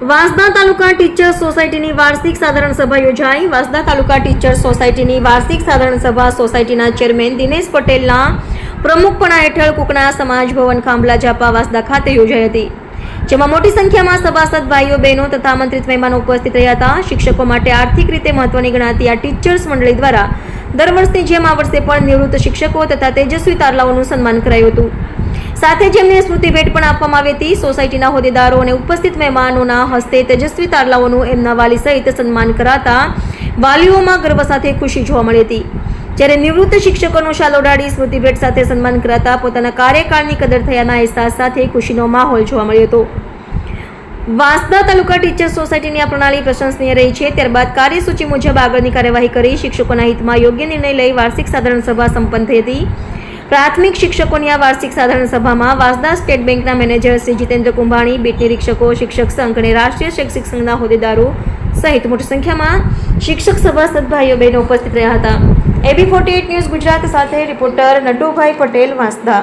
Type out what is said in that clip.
વાંસદા તાલુકા teacher સોસાયટીની વાર્ષિક સાધારણ સભા યોજાઈ. વાંસદા તાલુકા ટીચર સોસાયટીની વાર્ષિક સાધારણ સભા સોસાયટીના ચેરમેન દિનેશ પટેલના પ્રમુખપણા હેઠળ કુકણા સમાજ ભવન ખાંભલા જાપા વાંસદા ખાતે યોજાઈ હતી. જેમાં મોટી સંખ્યામાં સભાસદ ભાઈઓ, બહેનો તથા આમંત્રિત મહેમાનો ઉપસ્થિત રહ્યા હતા. શિક્ષકો માટે આર્થિક રીતે મહત્વની ગણાતી આ ટીચર્સ મંડળી દ્વારા દર વર્ષની જેમ આ વર્ષે પણ નિવૃત્ત શિક્ષકો તથા તેજસ્વી તારલાઓનું સન્માન કરાયું હતું. સાથે જ એમને સ્મૃતિ ભેટ પણ આપવામાં આવી હતી. સોસાયટીના હોદ્દેદારો અને ઉપસ્થિત મહેમાનોના હસ્તે તેજસ્વી તારલાઓનું એમના વાલી સહિત સન્માન કરાતા વાલીઓમાં ગર્વ સાથે ખુશી જોવા મળી હતી. જ્યારે નિવૃત્ત શિક્ષકોનો શાલ ઓઢાડી સ્મૃતિ ભેટ સાથે સન્માન કરાતા પોતાના કાર્યકાળની કદર થયાના અહેસાસ સાથે ખુશીનો માહોલ જોવા મળ્યો હતો. વાંસદા તાલુકા ટીચર સોસાયટીની આ પ્રણાલી પ્રશંસનીય રહી છે. ત્યારબાદ કાર્યસૂચિ મુજબ આગળની કાર્યવાહી કરી શિક્ષકોના હિતમાં યોગ્ય નિર્ણય લઈ વાર્ષિક સાધારણ સભા સંપન્ન થઈ હતી. પ્રાથમિક શિક્ષકોની આ વાર્ષિક સાધારણ સભામાં વાસદા સ્ટેટ બેંકના મેનેજર શ્રી જીતેન્દ્ર કુંભાણી, બીટ નિરીક્ષકો શિક્ષક સંઘ અને રાષ્ટ્રીય શૈક્ષિક સંઘના હોદ્દેદારો સહિત મોટી સંખ્યામાં શિક્ષક સભાસદ ભાઈઓ બહેનો ઉપસ્થિત રહ્યા હતા. એબી ફોર્ટી ન્યૂઝ ગુજરાત સાથે, રિપોર્ટર નટુભાઈ પટેલ, વાંસદા.